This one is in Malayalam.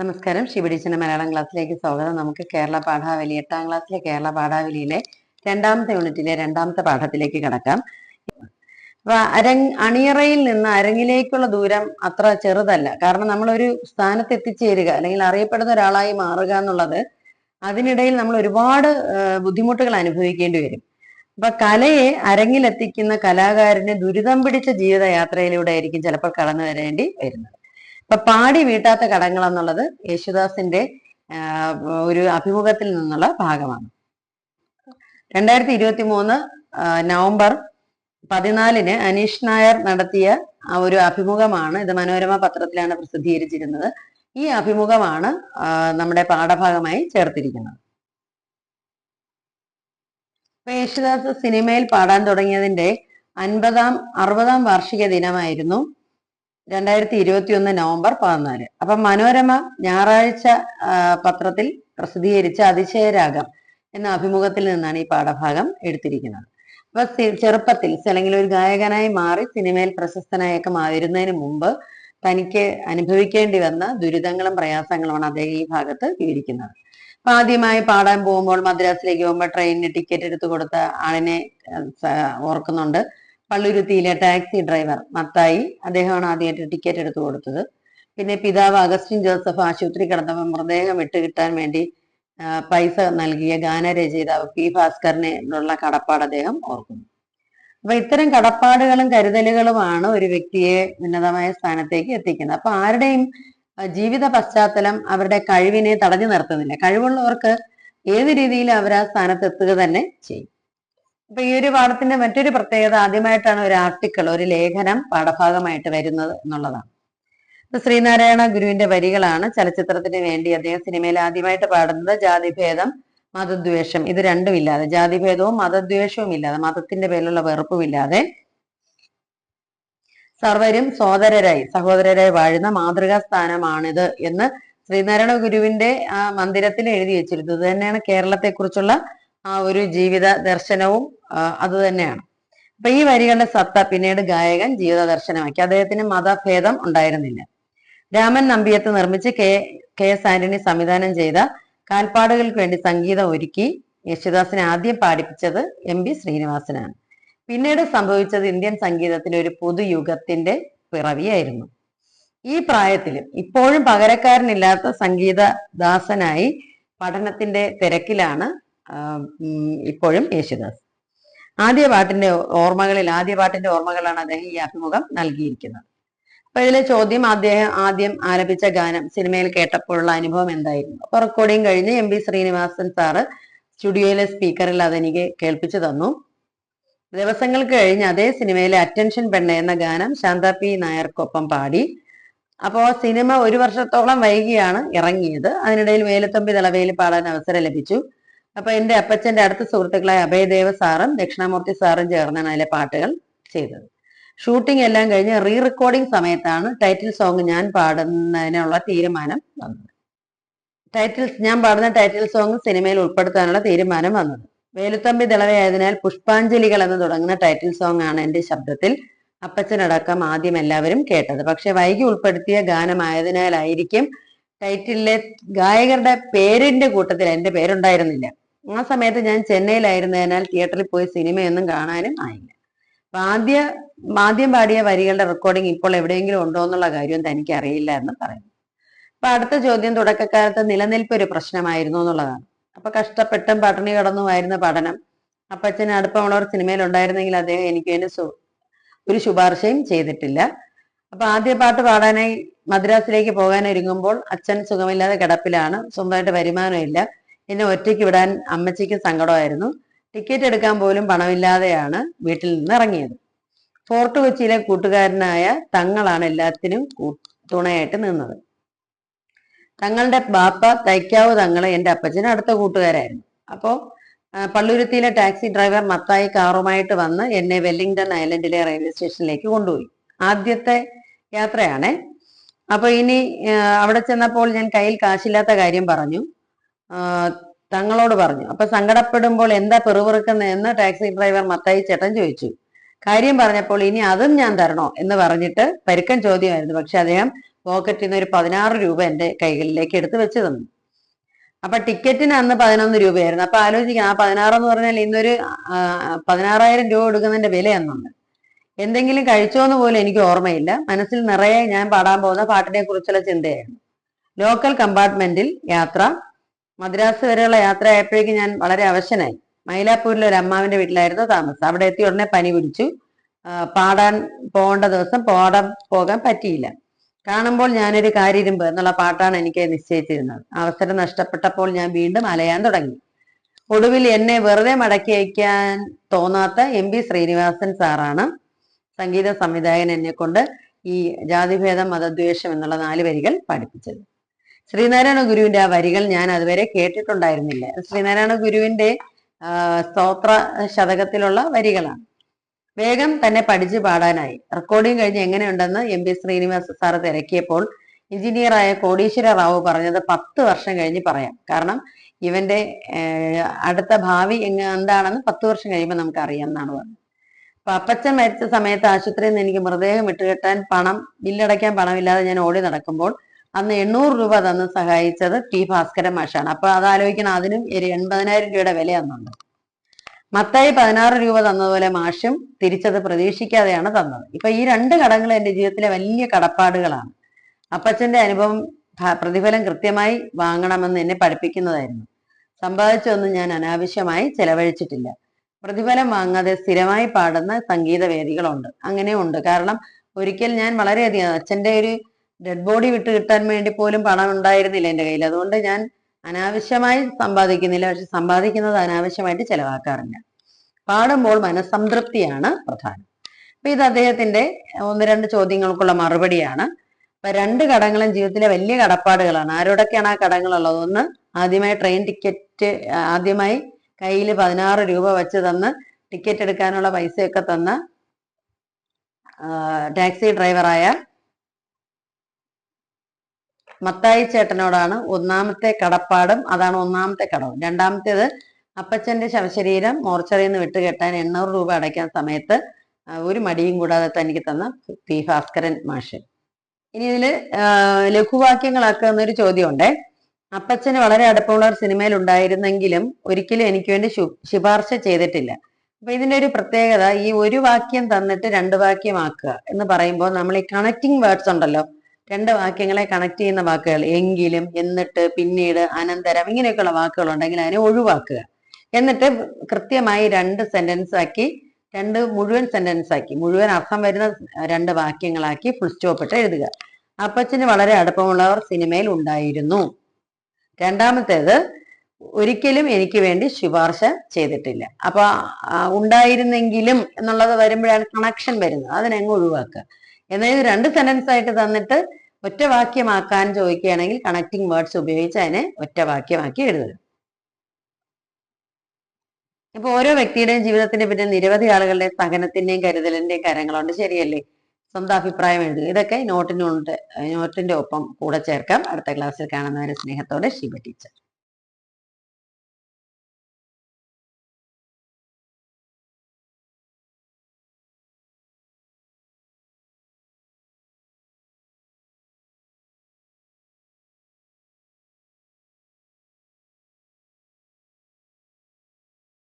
നമസ്കാരം. ശിവടീച്ചന്റെ മലയാളം ക്ലാസ്സിലേക്ക് സ്വാഗതം. നമുക്ക് കേരള പാഠാവലി എട്ടാം ക്ലാസ്സിലെ കേരള പാഠാവലിയിലെ രണ്ടാമത്തെ യൂണിറ്റിലെ രണ്ടാമത്തെ പാഠത്തിലേക്ക് കടക്കാം. അരങ് അണിയറയിൽ നിന്ന് അരങ്ങിലേക്കുള്ള ദൂരം അത്ര ചെറുതല്ല. കാരണം നമ്മൾ ഒരു സ്ഥാനത്ത് എത്തിച്ചേരുക അല്ലെങ്കിൽ അറിയപ്പെടുന്ന ഒരാളായി മാറുക എന്നുള്ളത് അതിനിടയിൽ നമ്മൾ ഒരുപാട് ബുദ്ധിമുട്ടുകൾ അനുഭവിക്കേണ്ടി വരും. അപ്പൊ കലയെ അരങ്ങിലെത്തിക്കുന്ന കലാകാരന് ദുരിതം പിടിച്ച ജീവിതയാത്രയിലൂടെ ആയിരിക്കും ചിലപ്പോൾ കടന്നു വരേണ്ടി വരുന്നത്. ഇപ്പൊ പാടി വീട്ടാത്ത കടങ്ങൾ എന്നുള്ളത് യേശുദാസിന്റെ ഒരു അഭിമുഖത്തിൽ നിന്നുള്ള ഭാഗമാണ്. രണ്ടായിരത്തി ഇരുപത്തി മൂന്ന് നവംബർ പതിനാലിന് അനീഷ് നായർ നടത്തിയ ആ ഒരു അഭിമുഖമാണ് ഇത് മനോരമ പത്രത്തിലാണ് പ്രസിദ്ധീകരിച്ചിരുന്നത്. ഈ അഭിമുഖമാണ് നമ്മുടെ പാഠഭാഗമായി ചേർത്തിരിക്കുന്നത്. യേശുദാസ് സിനിമയിൽ പാടാൻ തുടങ്ങിയതിന്റെ അൻപതാം അറുപതാം വാർഷിക ദിനമായിരുന്നു. രണ്ടായിരത്തി ഇരുപത്തി ഒന്ന് നവംബർ പതിനാല്. അപ്പൊ മനോരമ ഞായറാഴ്ച പത്രത്തിൽ പ്രസിദ്ധീകരിച്ച അതിശയരാഗം എന്ന അഭിമുഖത്തിൽ നിന്നാണ് ഈ പാഠഭാഗം എടുത്തിരിക്കുന്നത്. അപ്പൊ ചെറുപ്പത്തിൽ അല്ലെങ്കിൽ ഒരു ഗായകനായി മാറി സിനിമയിൽ പ്രശസ്തനായൊക്കെ മാറുന്നതിന് മുമ്പ് തനിക്ക് അനുഭവിക്കേണ്ടി വന്ന ദുരിതങ്ങളും പ്രയാസങ്ങളുമാണ് അദ്ദേഹം ഈ ഭാഗത്ത് വിവരിക്കുന്നത്. അപ്പൊ ആദ്യമായി പാടാൻ പോകുമ്പോൾ മദ്രാസിലേക്ക് പോകുമ്പോൾ ട്രെയിനിന് ടിക്കറ്റ് എടുത്തു കൊടുത്ത ആളിനെ ഓർക്കുന്നുണ്ട്. പള്ളുരുത്തിയിലെ ടാക്സി ഡ്രൈവർ മത്തായി. അദ്ദേഹമാണ് ആദ്യമായിട്ട് ടിക്കറ്റ് എടുത്തു കൊടുത്തത്. പിന്നെ പിതാവ് അഗസ്റ്റിൻ ജോസഫ് ആശുപത്രി കിടന്നപ്പോൾ മൃതദേഹം വിട്ടുകിട്ടാൻ വേണ്ടി പൈസ നൽകിയ ഗാനരചയിതാവ് പി ഭാസ്കറിനെ ഉള്ള കടപ്പാട് അദ്ദേഹം ഓർക്കുന്നു. അപ്പൊ ഇത്തരം കടപ്പാടുകളും കരുതലുകളുമാണ് ഒരു വ്യക്തിയെ ഉന്നതമായ സ്ഥാനത്തേക്ക് എത്തിക്കുന്നത്. അപ്പൊ ആരുടെയും ജീവിത പശ്ചാത്തലം അവരുടെ കഴിവിനെ തടഞ്ഞു നിർത്തുന്നില്ല. കഴിവുള്ളവർക്ക് ഏത് രീതിയിൽ അവർ ആ സ്ഥാനത്ത് എത്തുക തന്നെ ചെയ്യും. അപ്പൊ ഈ ഒരു പാഠത്തിന്റെ മറ്റൊരു പ്രത്യേകത ആദ്യമായിട്ടാണ് ഒരു ആർട്ടിക്കിൾ ഒരു ലേഖനം പാഠഭാഗമായിട്ട് വരുന്നത് എന്നുള്ളതാണ്. ശ്രീനാരായണ ഗുരുവിന്റെ വരികളാണ് ചലച്ചിത്രത്തിന് വേണ്ടി അദ്ദേഹം സിനിമയിൽ ആദ്യമായിട്ട് പാടുന്നത് ജാതിഭേദം മതദ്വേഷം. ഇത് രണ്ടും ഇല്ലാതെ ജാതിഭേദവും മതദ്വേഷവും ഇല്ലാതെ മതത്തിന്റെ പേരിലുള്ള വെറുപ്പും ഇല്ലാതെ സർവരും സോദരരായി സഹോദരരായി വാഴുന്ന മാതൃകാ സ്ഥാനമാണിത് എന്ന് ശ്രീനാരായണ ഗുരുവിന്റെ ആ മന്ദിരത്തിൽ എഴുതി വെച്ചിരുന്നത്. തന്നെയാണ് കേരളത്തെ കുറിച്ചുള്ള ആ ഒരു ജീവിത ദർശനവും അത് തന്നെയാണ്. അപ്പൊ ഈ വരികളുടെ സത്ത പിന്നീട് ഗായകൻ ജീവിത ദർശനമാക്കി. അദ്ദേഹത്തിന് മതഭേദം ഉണ്ടായിരുന്നില്ല. രാമൻ നമ്പിയത്ത് നിർമ്മിച്ച് കെ കെ എസ് ആന്റണി സംവിധാനം ചെയ്ത കാൽപ്പാടുകൾക്ക് വേണ്ടി സംഗീതം ഒരുക്കി യേശുദാസിനെ ആദ്യം പാടിപ്പിച്ചത് എം ബി ശ്രീനിവാസനാണ്. പിന്നീട് സംഭവിച്ചത് ഇന്ത്യൻ സംഗീതത്തിലെ ഒരു പുതുയുഗത്തിന്റെ പിറവിയായിരുന്നു. ഈ പ്രായത്തിലും ഇപ്പോഴും പകരക്കാരനില്ലാത്ത സംഗീതദാസനായി പഠനത്തിന്റെ തിരക്കിലാണ് ഇപ്പോഴും യേശുദാസ്. ആദ്യ പാട്ടിന്റെ ഓർമ്മകളിൽ ആദ്യ പാട്ടിന്റെ ഓർമ്മകളാണ് അദ്ദേഹം ഈ അഭിമുഖം നൽകിയിരിക്കുന്നത്. അപ്പൊ ഇതിലെ ചോദ്യം അദ്ദേഹം ആദ്യം ആലപിച്ച ഗാനം സിനിമയിൽ കേട്ടപ്പോഴുള്ള അനുഭവം എന്തായിരുന്നു? അപ്പൊ റെക്കോർഡിങ് കഴിഞ്ഞ് എം ബി ശ്രീനിവാസൻ സാറ് സ്റ്റുഡിയോയിലെ സ്പീക്കറിൽ അതെനിക്ക് കേൾപ്പിച്ചു തന്നു. ദിവസങ്ങൾക്ക് കഴിഞ്ഞ് അതേ സിനിമയിലെ അറ്റൻഷൻ പെണ്ണ എന്ന ഗാനം ശാന്ത പി നായർക്കൊപ്പം പാടി. അപ്പോ സിനിമ ഒരു വർഷത്തോളം വൈകിയാണ് ഇറങ്ങിയത്. അതിനിടയിൽ വേലുത്തമ്പി തളവയിൽ പാടാൻ അവസരം ലഭിച്ചു. അപ്പൊ എന്റെ അപ്പച്ചന്റെ അടുത്ത സുഹൃത്തുക്കളായ അഭയദേവ സാറും ദക്ഷിണാമൂർത്തി സാറും ചേർന്നാണ് അതിലെ പാട്ടുകൾ ചെയ്തത്. ഷൂട്ടിംഗ് എല്ലാം കഴിഞ്ഞ് റീ റെക്കോർഡിംഗ് സമയത്താണ് ടൈറ്റിൽ സോങ് ഞാൻ പാടുന്നതിനുള്ള തീരുമാനം വന്നത്. ടൈറ്റിൽ ഞാൻ പാടുന്ന ടൈറ്റിൽ സോങ് സിനിമയിൽ ഉൾപ്പെടുത്താനുള്ള തീരുമാനം വന്നത്. വേലുത്തമ്പി തിളവയായതിനാൽ പുഷ്പാഞ്ജലികൾ എന്ന് തുടങ്ങുന്ന ടൈറ്റിൽ സോങ് ആണ് എന്റെ ശബ്ദത്തിൽ അപ്പച്ചനടക്കം ആദ്യം എല്ലാവരും കേട്ടത്. പക്ഷെ വൈകി ഉൾപ്പെടുത്തിയ ഗാനമായതിനാലായിരിക്കും ടൈറ്റിലെ ഗായകരുടെ പേരിന്റെ കൂട്ടത്തിൽ എന്റെ പേരുണ്ടായിരുന്നില്ല. ആ സമയത്ത് ഞാൻ ചെന്നൈയിലായിരുന്നതിനാൽ തിയേറ്ററിൽ പോയി സിനിമയൊന്നും കാണാനും ആയില്ല. അപ്പൊ ആദ്യ ആദ്യം പാടിയ വരികളുടെ റെക്കോർഡിംഗ് ഇപ്പോൾ എവിടെയെങ്കിലും ഉണ്ടോ എന്നുള്ള കാര്യം തനിക്ക് അറിയില്ല എന്ന് പറയുന്നു. അപ്പൊ അടുത്ത ചോദ്യം തുടക്കക്കാലത്ത് നിലനിൽപ്പ് ഒരു പ്രശ്നമായിരുന്നു എന്നുള്ളതാണ്. അപ്പൊ കഷ്ടപ്പെട്ടും പട്ടിണി കടന്നുമായിരുന്ന പഠനം അപ്പച്ചൻ അടുപ്പമുള്ളവർ സിനിമയിൽ ഉണ്ടായിരുന്നെങ്കിൽ അദ്ദേഹം എനിക്ക് അതിന് ഒരു ശുപാർശയും ചെയ്തിട്ടില്ല. അപ്പൊ ആദ്യ പാട്ട് പാടാനായി മദ്രാസിലേക്ക് പോകാൻ ഒരുങ്ങുമ്പോൾ അച്ഛൻ സുഖമില്ലാതെ കിടപ്പിലാണ് സ്വന്തമായിട്ട് വരുമാനമില്ല. എന്നെ ഒറ്റയ്ക്ക് വിടാൻ അമ്മച്ചിക്ക് സങ്കടമായിരുന്നു. ടിക്കറ്റ് എടുക്കാൻ പോലും പണമില്ലാതെയാണ് വീട്ടിൽ നിന്ന് ഇറങ്ങിയത്. ഫോർട്ട് കൊച്ചിയിലെ കൂട്ടുകാരനായ തങ്ങളാണ് എല്ലാത്തിനും തുണയായിട്ട് നിന്നത്. തങ്ങളുടെ ബാപ്പ തൈക്കാവ് തങ്ങൾ എന്റെ അപ്പച്ചന് അടുത്ത കൂട്ടുകാരായിരുന്നു. അപ്പോ ആ, പള്ളുരുത്തിയിലെ ടാക്സി ഡ്രൈവർ മത്തായി കാറുമായിട്ട് വന്ന് എന്നെ വെല്ലിംഗ്ടൺ ഐലൻഡിലെ റെയിൽവേ സ്റ്റേഷനിലേക്ക് കൊണ്ടുപോയി. ആദ്യത്തെ യാത്രയാണേ. അപ്പൊ ഇനി അവിടെ ചെന്നപ്പോൾ ഞാൻ കയ്യിൽ കാശില്ലാത്ത കാര്യം പറഞ്ഞു. തങ്ങളോട് പറഞ്ഞു. അപ്പൊ സങ്കടപ്പെടുമ്പോൾ എന്താ പെറുപിറുക്കുന്നതെന്ന് ടാക്സി ഡ്രൈവർ മത്തായി ചേട്ടൻ ചോദിച്ചു. കാര്യം പറഞ്ഞപ്പോൾ ഇനി അതും ഞാൻ തരണോ എന്ന് പറഞ്ഞിട്ട് പരുക്കൻ ചോദ്യമായിരുന്നു. പക്ഷെ അദ്ദേഹം പോക്കറ്റിൽ നിന്ന് ഒരു പതിനാറ് രൂപ എന്റെ കൈകളിലേക്ക് എടുത്തു വെച്ച് തന്നു. അപ്പൊ ടിക്കറ്റിന് അന്ന് പതിനൊന്ന് രൂപയായിരുന്നു. അപ്പൊ ആലോചിക്കാം ആ പതിനാറ് എന്ന് പറഞ്ഞാൽ ഇന്നൊരു പതിനാറായിരം രൂപ കൊടുക്കുന്നതിന്റെ വില അന്നുണ്ട് എന്തെങ്കിലും കഴിച്ചോന്ന് പോലും എനിക്ക് ഓർമ്മയില്ല. മനസ്സിൽ നിറയെ ഞാൻ പാടാൻ പോകുന്ന പാട്ടിനെ കുറിച്ചുള്ള ചിന്തയായിരുന്നു. ലോക്കൽ കമ്പാർട്ട്മെന്റിൽ യാത്ര മദ്രാസ് വരെയുള്ള യാത്ര ആയപ്പോഴേക്കും ഞാൻ വളരെ അവശനായി. മൈലാപ്പൂരിലെ ഒരു അമ്മാവിന്റെ വീട്ടിലായിരുന്നു താമസം. അവിടെ എത്തി ഉടനെ പനി പിടിച്ചു. പാടാൻ പോകേണ്ട ദിവസം പാടാൻ പോകാൻ പറ്റിയില്ല. കാണുമ്പോൾ ഞാനൊരു കാര്യരുമ്പ് എന്നുള്ള പാട്ടാണ് എനിക്ക് നിശ്ചയിച്ചിരുന്നത്. അവസരം നഷ്ടപ്പെട്ടപ്പോൾ ഞാൻ വീണ്ടും അലയാൻ തുടങ്ങി. ഒടുവിൽ എന്നെ വെറുതെ മടക്കി അയക്കാൻ തോന്നാത്ത എം പി ശ്രീനിവാസൻ സാറാണ് സംഗീത സംവിധായകൻ എന്നെ കൊണ്ട് ഈ ജാതിഭേദം മതദ്വേഷം എന്നുള്ള നാല് വരികൾ പഠിപ്പിച്ചത്. ശ്രീനാരായണ ഗുരുവിന്റെ ആ വരികൾ ഞാൻ അതുവരെ കേട്ടിട്ടുണ്ടായിരുന്നില്ല. ശ്രീനാരായണ ഗുരുവിന്റെ സ്തോത്ര ശതകത്തിലുള്ള വരികളാണ്. വേഗം തന്നെ പഠിച്ചു പാടാനായി. റെക്കോർഡിംഗ് കഴിഞ്ഞ് എങ്ങനെയുണ്ടെന്ന് എം പി ശ്രീനിവാസ സാറ് തിരക്കിയപ്പോൾ എഞ്ചിനീയറായ കോടീശ്വര റാവു പറഞ്ഞത് പത്ത് വർഷം കഴിഞ്ഞ് പറയാം. കാരണം ഇവന്റെ അടുത്ത ഭാവി എങ്ങ എന്താണെന്ന് പത്ത് വർഷം കഴിയുമ്പോൾ നമുക്ക് അറിയാം എന്നാണ് പറഞ്ഞത്. അപ്പൊ അപ്പച്ചൻ മരിച്ച സമയത്ത് ആശുപത്രിയിൽ നിന്ന് എനിക്ക് മൃതദേഹം ഇട്ടുകെട്ടാൻ പണം ബില്ലടയ്ക്കാൻ പണമില്ലാതെ ഞാൻ ഓടി നടക്കുമ്പോൾ അന്ന് എണ്ണൂറ് രൂപ തന്ന് സഹായിച്ചത് ടി ഭാസ്കരൻ മാഷാണ്. അപ്പൊ അത് ആലോചിക്കണം അതിനും ഒരു എൺപതിനായിരം രൂപയുടെ വില അന്നുണ്ട്. മത്തായി പതിനാറ് രൂപ തന്നതുപോലെ മാഷും തിരിച്ചത് പ്രതീക്ഷിക്കാതെയാണ് തന്നത്. ഇപ്പൊ ഈ രണ്ട് കടങ്ങൾ എന്റെ ജീവിതത്തിലെ വലിയ കടപ്പാടുകളാണ്. അപ്പച്ചന്റെ അനുഭവം പ്രതിഫലം കൃത്യമായി വാങ്ങണമെന്ന് എന്നെ പഠിപ്പിക്കുന്നതായിരുന്നു. സമ്പാദിച്ചൊന്നും ഞാൻ അനാവശ്യമായി ചെലവഴിച്ചിട്ടില്ല. പ്രതിഫലം വാങ്ങാതെ സ്ഥിരമായി പാടുന്ന സംഗീത വേദികളുണ്ട് അങ്ങനെയുണ്ട്. കാരണം ഒരിക്കൽ ഞാൻ വളരെയധികം അച്ഛന്റെ ഒരു ഡെഡ് ബോഡി വിട്ട് കിട്ടാൻ വേണ്ടി പോലും പണം ഉണ്ടായിരുന്നില്ല എന്റെ കയ്യിൽ. അതുകൊണ്ട് ഞാൻ അനാവശ്യമായി സമ്പാദിക്കുന്നില്ല. പക്ഷെ സമ്പാദിക്കുന്നത് അനാവശ്യമായിട്ട് ചെലവാക്കാറില്ല. പാടുമ്പോൾ മനസ്സംതൃപ്തിയാണ് പ്രധാനം. അപ്പൊ ഇത് അദ്ദേഹത്തിന്റെ ഒന്ന് രണ്ട് ചോദ്യങ്ങൾക്കുള്ള മറുപടിയാണ്. അപ്പൊ രണ്ട് കടങ്ങളും ജീവിതത്തിലെ വലിയ കടപ്പാടുകളാണ്. ആരോടൊക്കെയാണ് ആ കടങ്ങളുള്ളത്? ഒന്ന് ആദ്യമായി ട്രെയിൻ ടിക്കറ്റ് ആദ്യമായി കയ്യിൽ പതിനാറ് രൂപ വെച്ച് തന്ന് ടിക്കറ്റ് എടുക്കാനുള്ള പൈസയൊക്കെ തന്ന ടാക്സി ഡ്രൈവറായ മത്തായി ചേട്ടനോടാണ് ഒന്നാമത്തെ കടപ്പാടും അതാണ് ഒന്നാമത്തെ കടവും. രണ്ടാമത്തേത് അപ്പച്ചന്റെ ശവശരീരം മോർച്ചറിയിൽ നിന്ന് വിട്ടുകെട്ടാൻ എണ്ണൂറ് രൂപ അടയ്ക്കാൻ സമയത്ത് ഒരു മടിയും കൂടാതെ തനിക്ക് തന്ന പി ഭാസ്കരൻ മാഷ്. ഇനി ഇതിൽ ലഘുവാക്യങ്ങളാക്കുന്ന ഒരു ചോദ്യമുണ്ടേ. അപ്പച്ചന് വളരെ അടുപ്പമുള്ള ഒരു സിനിമയിൽ ഉണ്ടായിരുന്നെങ്കിലും ഒരിക്കലും എനിക്ക് വേണ്ടി ശുപാർശ ചെയ്തിട്ടില്ല. അപ്പൊ ഇതിന്റെ ഒരു പ്രത്യേകത ഈ ഒരു വാക്യം തന്നിട്ട് രണ്ട് വാക്യമാക്കുക എന്ന് പറയുമ്പോൾ നമ്മൾ ഈ കണക്റ്റിംഗ് വേർഡ്സ് ഉണ്ടല്ലോ രണ്ട് വാക്യങ്ങളെ കണക്ട് ചെയ്യുന്ന വാക്കുകൾ എങ്കിലും എന്നിട്ട് പിന്നീട് അനന്തരം ഇങ്ങനെയൊക്കെയുള്ള വാക്കുകൾ ഉണ്ടെങ്കിൽ അതിനെ ഒഴിവാക്കുക. എന്നിട്ട് കൃത്യമായി രണ്ട് സെന്റൻസ് ആക്കി രണ്ട് മുഴുവൻ സെന്റൻസ് ആക്കി മുഴുവൻ അർത്ഥം വരുന്ന രണ്ട് വാക്യങ്ങളാക്കി ഫുൾ സ്റ്റോപ്പ് ഇട്ട് എഴുതുക. അപ്പച്ചന് വളരെ അടുപ്പമുള്ളവർ സിനിമയിൽ ഉണ്ടായിരുന്നു. രണ്ടാമത്തേത് ഒരിക്കലും എനിക്ക് വേണ്ടി ശുപാർശ ചെയ്തിട്ടില്ല. അപ്പൊ ഉണ്ടായിരുന്നെങ്കിലും എന്നുള്ളത് വരുമ്പോഴാണ് കണക്ഷൻ വരുന്നത്. അതിനങ്ങ് ഒഴിവാക്കുക. എന്നാൽ ഇത് രണ്ട് സെന്റൻസ് ആയിട്ട് തന്നിട്ട് ഒറ്റ വാക്യമാക്കാൻ ചോദിക്കുകയാണെങ്കിൽ കണക്റ്റിംഗ് വേർഡ്സ് ഉപയോഗിച്ച് അതിനെ ഒറ്റവാക്യമാക്കി എഴുതുക. ഇപ്പൊ ഓരോ വ്യക്തിയുടെയും ജീവിതത്തിന്റെ പിന്നെ നിരവധി ആളുകളുടെ സഹനത്തിന്റെയും കരുതലിന്റെയും കരങ്ങളുണ്ട്. ശരിയല്ലേ? സ്വന്തം അഭിപ്രായം എഴുതുക. ഇതൊക്കെ നോട്ടിനുണ്ട് നോട്ടിന്റെ ഒപ്പം കൂടെ ചേർക്കാം. അടുത്ത ക്ലാസ്സിൽ കാണുന്നവരെ സ്നേഹത്തോടെ ശിവ ടീച്ചർ